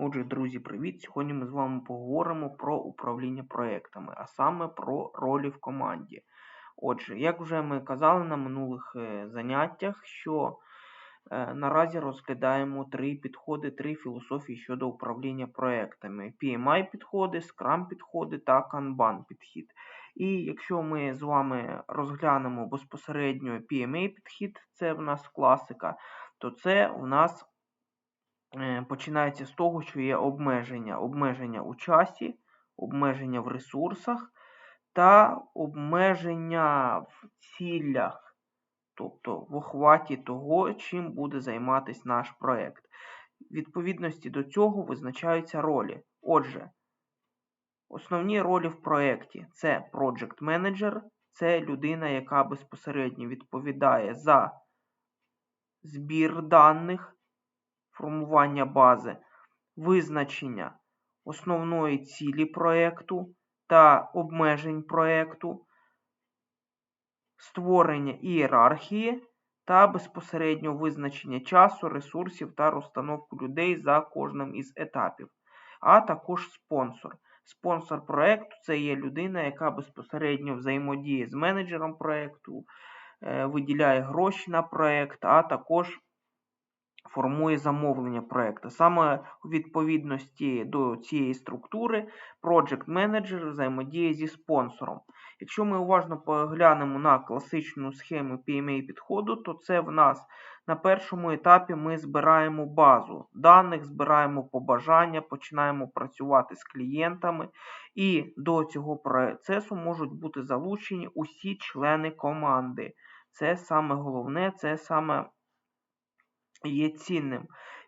Отже, друзі, привіт! Сьогодні ми з вами поговоримо про управління проектами, а саме про ролі в команді. Отже, як вже ми казали на минулих е, заняттях, що е, наразі розглядаємо три підходи, три філософії щодо управління проектами: PMI підходи, Scrum підходи та Kanban підхід. І якщо ми з вами розглянемо безпосередньо PMA підхід, це в нас класика, то це в нас починається з того, що є обмеження. Обмеження у часі, обмеження в ресурсах та обмеження в цілях, тобто в охваті того, чим буде займатися наш проєкт. Відповідності до цього визначаються ролі. Отже, основні ролі в проєкті це Project Manager, це людина, яка безпосередньо відповідає за збір даних формування бази, визначення основної цілі проєкту та обмежень проєкту, створення ієрархії та безпосередньо визначення часу, ресурсів та розстановку людей за кожним із етапів, а також спонсор. Спонсор проєкту це є людина, яка безпосередньо взаємодіє з менеджером проєкту, е, виділяє гроші на проєкт, а також формує замовлення проєкту. Саме у відповідності до цієї структури Project Manager взаємодіє зі спонсором. Якщо ми уважно поглянемо на класичну схему PMA підходу, то це в нас на першому етапі ми збираємо базу даних, збираємо побажання, починаємо працювати з клієнтами, і до цього процесу можуть бути залучені усі члени команди. Це саме головне, це саме є цінним.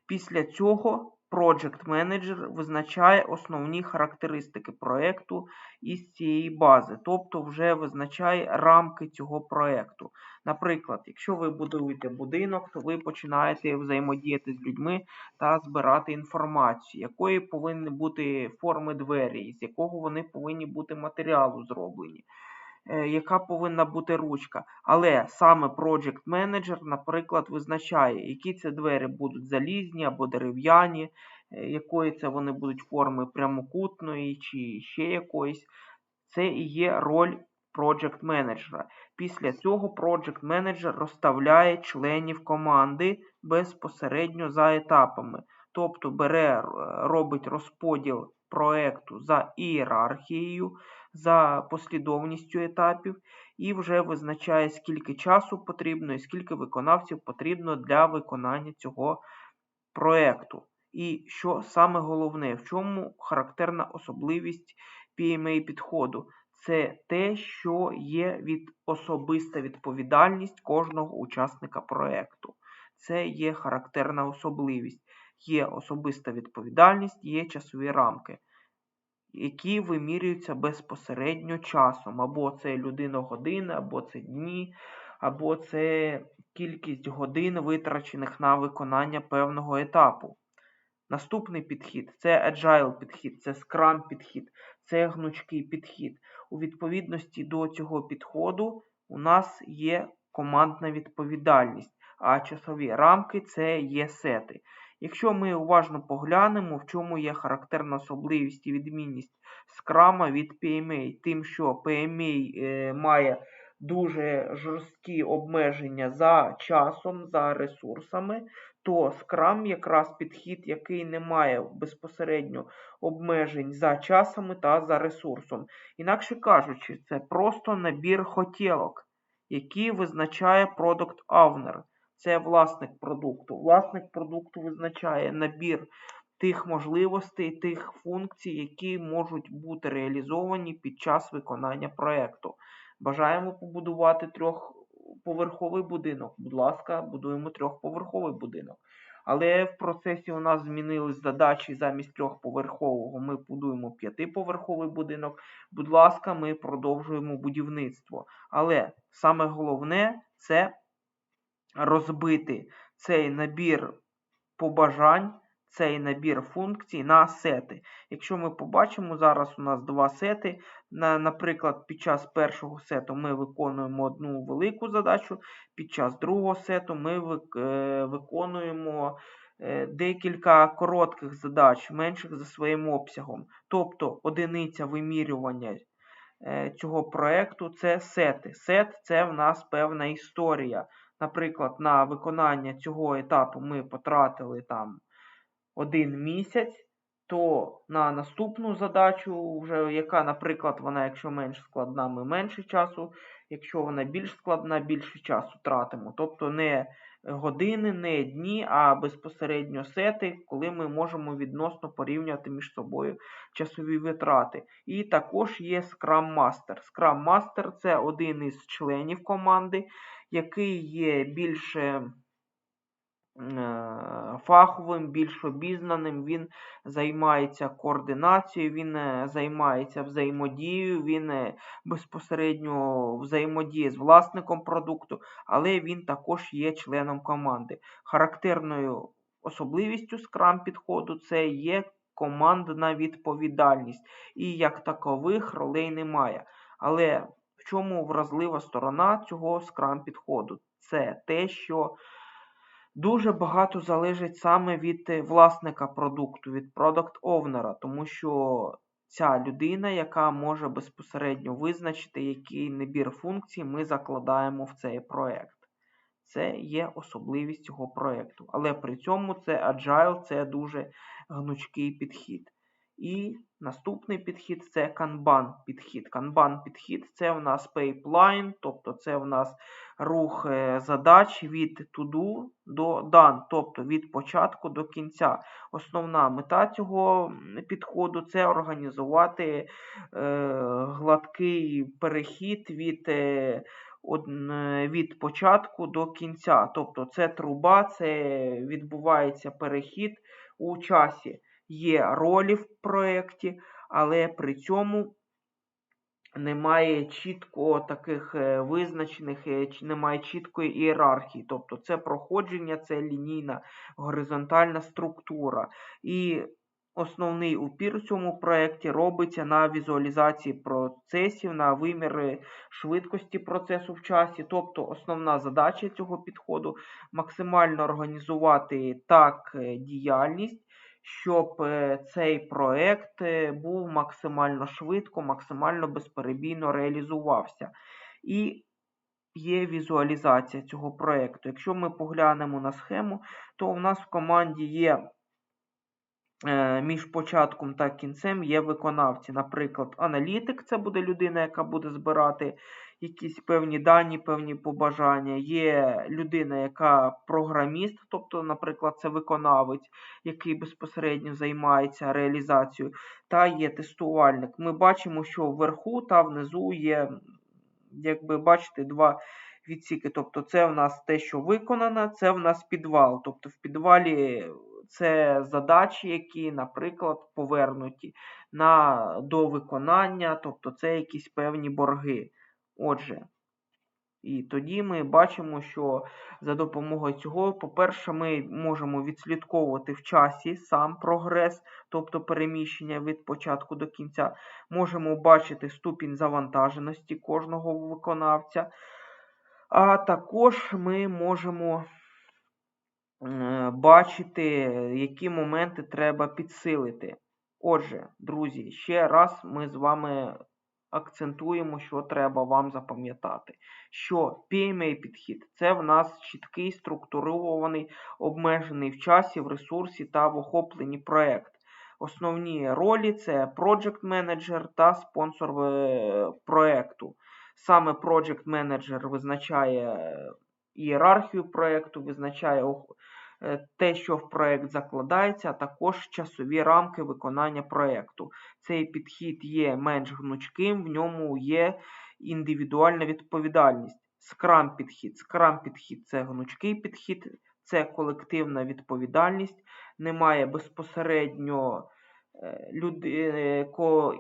Після цього Project Manager визначає основні характеристики проєкту із цієї бази, тобто вже визначає рамки цього проєкту. Наприклад, якщо ви будуєте будинок, то ви починаєте взаємодіяти з людьми та збирати інформацію, якої повинні бути форми двері, з якого вони повинні бути матеріалу зроблені. Е, яка повинна бути ручка. Але саме Project Manager, наприклад, визначає, які це двері будуть залізні або дерев'яні, е, якої це вони будуть форми прямокутної чи ще якоїсь. Це і є роль Project Manager. Після цього Project Manager розставляє членів команди безпосередньо за етапами. Тобто бере, робить розподіл проекту за ієрархією за послідовністю етапів і вже визначає, скільки часу потрібно і скільки виконавців потрібно для виконання цього проєкту. І що саме головне, в чому характерна особливість PMA підходу? Це те, що є від особиста відповідальність кожного учасника проєкту. Це є характерна особливість. Є особиста відповідальність, є часові рамки які вимірюються безпосередньо часом. Або це людина години, або це дні, або це кількість годин, витрачених на виконання певного етапу. Наступний підхід це agile підхід, це Scrum підхід, це гнучкий підхід. У відповідності до цього підходу у нас є командна відповідальність, а часові рамки це є сети. Якщо ми уважно поглянемо, в чому є характерна особливість і відмінність скрама від PMA, тим, що PMA е, має дуже жорсткі обмеження за часом, за ресурсами, то Scrum якраз підхід, який не має безпосередньо обмежень за часами та за ресурсом. Інакше кажучи, це просто набір хотілок, які визначає Product Owner це власник продукту. Власник продукту визначає набір тих можливостей, тих функцій, які можуть бути реалізовані під час виконання проєкту. Бажаємо побудувати трьохповерховий будинок. Будь ласка, будуємо трьохповерховий будинок. Але в процесі у нас змінились задачі замість трьохповерхового. Ми будуємо п'ятиповерховий будинок. Будь ласка, ми продовжуємо будівництво. Але саме головне це розбити цей набір побажань, цей набір функцій на сети. Якщо ми побачимо, зараз у нас два сети. Наприклад, під час першого сету ми виконуємо одну велику задачу, під час другого сету ми е, виконуємо е, декілька коротких задач, менших за своїм обсягом. Тобто одиниця вимірювання е, цього проєкту це сети. Сет це в нас певна історія. Наприклад, на виконання цього етапу ми потратили там один місяць, то на наступну задачу, вже яка, наприклад, вона, якщо менш складна, ми менше часу, якщо вона більш складна, більше часу тратимо. Тобто не години, не дні, а безпосередньо сети, коли ми можемо відносно порівнювати між собою часові витрати. І також є Scrum Master. Scrum Master це один із членів команди, який є більше фаховим, більш обізнаним, він займається координацією, він е, займається взаємодією, він е, безпосередньо взаємодіє з власником продукту, але він також є членом команди. Характерною особливістю Scrum підходу це є командна відповідальність. І як такових ролей немає. Але в чому вразлива сторона цього Scrum підходу? Це те, що Дуже багато залежить саме від е, власника продукту, від product-овнера, тому що ця людина, яка може безпосередньо визначити, який набір функцій ми закладаємо в цей проект. Це є особливість цього проекту. Але при цьому це agile, це дуже гнучкий підхід. І наступний підхід це Kanban підхід. Kanban підхід це в нас pipeline, тобто це в нас рух е, задач від to-do до done, тобто від початку до кінця. Основна мета цього підходу це організувати е, гладкий перехід від е, від початку до кінця. Тобто це труба, це відбувається перехід у часі є ролі в проєкті, але при цьому немає чітко таких е, визначених, е, немає чіткої ієрархії. Тобто це проходження, це лінійна горизонтальна структура. І Основний упір в цьому проєкті робиться на візуалізації процесів, на виміри швидкості процесу в часі. Тобто основна задача цього підходу максимально організувати так е, діяльність, щоб е, цей проект е, був максимально швидко, максимально безперебійно реалізувався. І є візуалізація цього проєкту. Якщо ми поглянемо на схему, то у нас в команді є. Е, між початком та кінцем є виконавці. Наприклад, аналітик це буде людина, яка буде збирати якісь певні дані, певні побажання. Є людина, яка програміст, тобто, наприклад, це виконавець, який безпосередньо займається реалізацією, та є тестувальник. Ми бачимо, що вверху та внизу є, якби бачите, два. Відсіки, тобто це в нас те, що виконано, це в нас підвал. Тобто в підвалі це задачі, які, наприклад, повернуті на до виконання, тобто це якісь певні борги. Отже, і тоді ми бачимо, що за допомогою цього, по-перше, ми можемо відслідковувати в часі сам прогрес, тобто переміщення від початку до кінця. Можемо бачити ступінь завантаженості кожного виконавця. А також ми можемо бачити, які моменти треба підсилити. Отже, друзі, ще раз ми з вами акцентуємо, що треба вам запам'ятати. Що PMA підхід це в нас чіткий, структурований, обмежений в часі, в ресурсі та в охопленні проєкт. Основні ролі це Project Manager та спонсор е, проєкту. Саме Project Manager визначає ієрархію проєкту, визначає Е, те, що в проєкт закладається, а також часові рамки виконання проєкту. Цей підхід є менш гнучким, в ньому є індивідуальна відповідальність. Скрам підхід. Скрам підхід це гнучкий підхід, це колективна відповідальність, немає безпосередньо е, е,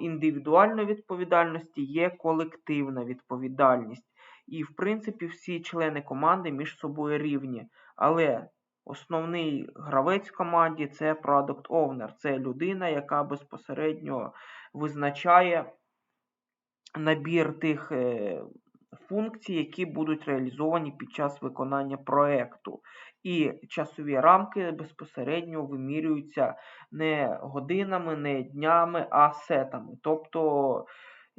індивідуальної відповідальності, є колективна відповідальність. І, в принципі, всі члени команди між собою рівні. Але Основний гравець в команді це Product Owner. Це людина, яка безпосередньо визначає набір тих е, функцій, які будуть реалізовані під час виконання проекту. І часові рамки безпосередньо вимірюються не годинами, не днями, а сетами. Тобто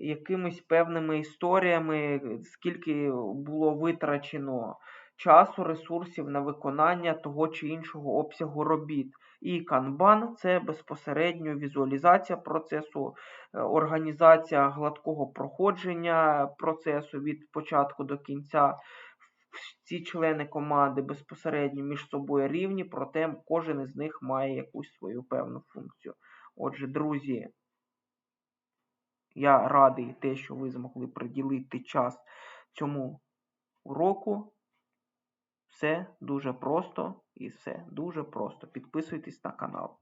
якимись певними історіями, скільки було витрачено часу, ресурсів на виконання того чи іншого обсягу робіт. І канбан це безпосередньо візуалізація процесу, е, організація гладкого проходження процесу від початку до кінця. Ці члени команди безпосередньо між собою рівні, проте кожен із них має якусь свою певну функцію. Отже, друзі, я радий те, що ви змогли приділити час цьому уроку. Все дуже просто і все дуже просто. Підписуйтесь на канал.